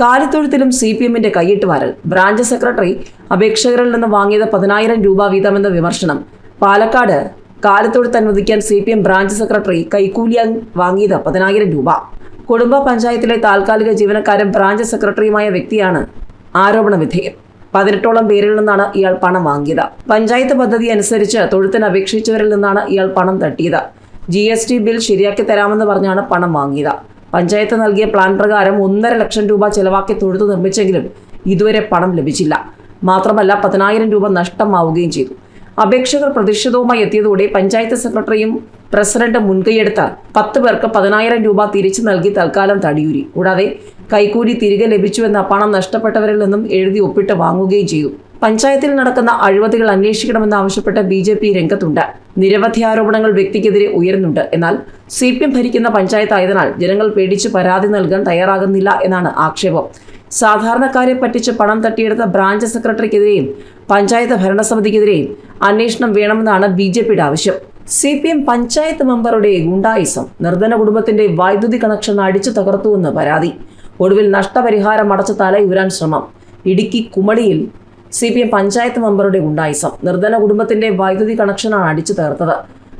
കാലിത്തൊഴുത്തിലും C P എമ്മിന്റെ കൈയിട്ട് വാരൽ branch secretary അപേക്ഷകരിൽ നിന്ന് വാങ്ങിയത് പതിനായിരം രൂപ വീതമെന്ന വിമർശനം. പാലക്കാട് കാലിത്തൊഴുത്ത് അനുവദിക്കാൻ C P M branch secretary കൈക്കൂലിയാൻ വാങ്ങിയത് പതിനായിരം രൂപ. കുടുംബ പഞ്ചായത്തിലെ താൽക്കാലിക ജീവനക്കാരൻ ബ്രാഞ്ച് സെക്രട്ടറിയുമായ വ്യക്തിയാണ് ആരോപണ വിധേയം പതിനെട്ടോളം പേരിൽ നിന്നാണ് ഇയാൾ പണം വാങ്ങിയത്. പഞ്ചായത്ത് പദ്ധതി അനുസരിച്ച് തൊഴുത്തിന് അപേക്ഷിച്ചവരിൽ നിന്നാണ് ഇയാൾ പണം തട്ടിയത്. ജി ബിൽ ശരിയാക്കി തരാമെന്ന് പറഞ്ഞാണ് പണം വാങ്ങിയത്. പഞ്ചായത്ത് നൽകിയ പ്ലാൻ പ്രകാരം ഒന്നര ലക്ഷം രൂപ ചെലവാക്കി തൊഴുത്ത് നിർമ്മിച്ചെങ്കിലും ഇതുവരെ പണം ലഭിച്ചില്ല. മാത്രമല്ല പതിനായിരം രൂപ നഷ്ടമാവുകയും ചെയ്തു. അപേക്ഷകർ പ്രതിഷേധവുമായി എത്തിയതോടെ പഞ്ചായത്ത് സെക്രട്ടറിയും പ്രസിഡന്റ് മുൻകൈയെടുത്ത് പത്ത് പേർക്ക് പതിനായിരം രൂപ തിരിച്ചു നൽകി തൽക്കാലം തടിയൂരി. കൂടാതെ കൈക്കൂലി തിരികെ ലഭിച്ചുവെന്ന പണം നഷ്ടപ്പെട്ടവരിൽ നിന്നും എഴുതി ഒപ്പിട്ട് വാങ്ങുകയും ചെയ്തു. പഞ്ചായത്തിൽ നടക്കുന്ന അഴിമതികൾ അന്വേഷിക്കണമെന്നാവശ്യപ്പെട്ട് ബി ജെ പി രംഗത്തുണ്ട്. നിരവധി ആരോപണങ്ങൾ വ്യക്തിക്കെതിരെ ഉയരുന്നുണ്ട്. എന്നാൽ സി പി എം ഭരിക്കുന്ന പഞ്ചായത്തായതിനാൽ ജനങ്ങൾ പേടിച്ച് പരാതി നൽകാൻ തയ്യാറാകുന്നില്ല എന്നാണ് ആക്ഷേപം. സാധാരണക്കാരെ പറ്റിച്ച് പണം തട്ടിയെടുത്ത ബ്രാഞ്ച് സെക്രട്ടറിക്കെതിരെയും പഞ്ചായത്ത് ഭരണസമിതിക്കെതിരെയും അന്വേഷണം വേണമെന്നാണ് ബി ജെ പിയുടെ ആവശ്യം. സി പി എം പഞ്ചായത്ത് മെമ്പറുടെ ഗുണ്ടായിസം നിർധന കുടുംബത്തിന്റെ വൈദ്യുതി കണക്ഷൻ അടിച്ചു തകർത്തുവെന്ന് പരാതി. ഒടുവിൽ നഷ്ടപരിഹാരം അടച്ച ഉയരാൻ ശ്രമം. ഇടുക്കി കുമളിയിൽ സി പി എം പഞ്ചായത്ത് മെമ്പറുടെ ഗുണ്ടായിസം. നിർധന കുടുംബത്തിന്റെ വൈദ്യുതി കണക്ഷനാണ് അടിച്ചു തകർത്തത്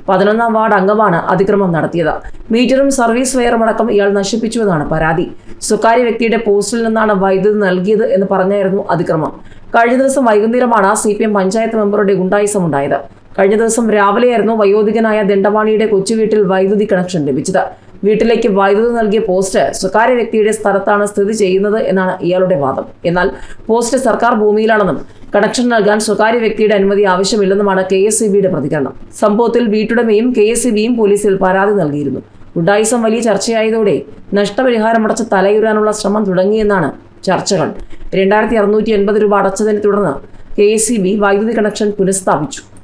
പതിനൊന്നാം വാർഡ് അംഗമാണ് അതിക്രമം നടത്തിയത്. മീറ്ററും സർവീസ് വയറും അടക്കം ഇയാൾ നശിപ്പിച്ചുവെന്നാണ് പരാതി. സ്വകാര്യ വ്യക്തിയുടെ പോസ്റ്റിൽ നിന്നാണ് വൈദ്യുതി നൽകിയത് എന്ന് പറഞ്ഞായിരുന്നു അതിക്രമം. കഴിഞ്ഞ ദിവസം വൈകുന്നേരമാണ് സി പി എം പഞ്ചായത്ത് മെമ്പറുടെ ഗുണ്ടായിസം ഉണ്ടായത്. കഴിഞ്ഞ ദിവസം രാവിലെയായിരുന്നു വയോധികനായ ദണ്ഡവാണിയുടെ കൊച്ചുവീട്ടിൽ വൈദ്യുതി കണക്ഷൻ ലഭിച്ചത്. വീട്ടിലേക്ക് വൈദ്യുതി നൽകിയ പോസ്റ്റ് സ്വകാര്യ വ്യക്തിയുടെ സ്ഥലത്താണ് സ്ഥിതി ചെയ്യുന്നത് എന്നാണ് ഇയാളുടെ വാദം. എന്നാൽ പോസ്റ്റ് സർക്കാർ ഭൂമിയിലാണെന്നും കണക്ഷൻ നൽകാൻ സ്വകാര്യ വ്യക്തിയുടെ അനുമതി ആവശ്യമില്ലെന്നുമാണ് കെ എസ് സി ബിയുടെ പ്രതികരണം. സംഭവത്തിൽ വീട്ടുടമയും കെ എസ് സി ബിയും പോലീസിൽ പരാതി നൽകിയിരുന്നു. ഉണ്ടായിസം വലിയ ചർച്ചയായതോടെ നഷ്ടപരിഹാരം അടച്ച് തലയുരാനുള്ള ശ്രമം തുടങ്ങിയെന്നാണ് ചർച്ചകൾ. രണ്ടായിരത്തി അറുന്നൂറ്റി എൺപത് രൂപ അടച്ചതിനെ തുടർന്ന് കെ എസ് സി ബി വൈദ്യുതി കണക്ഷൻ പുനഃസ്ഥാപിച്ചു.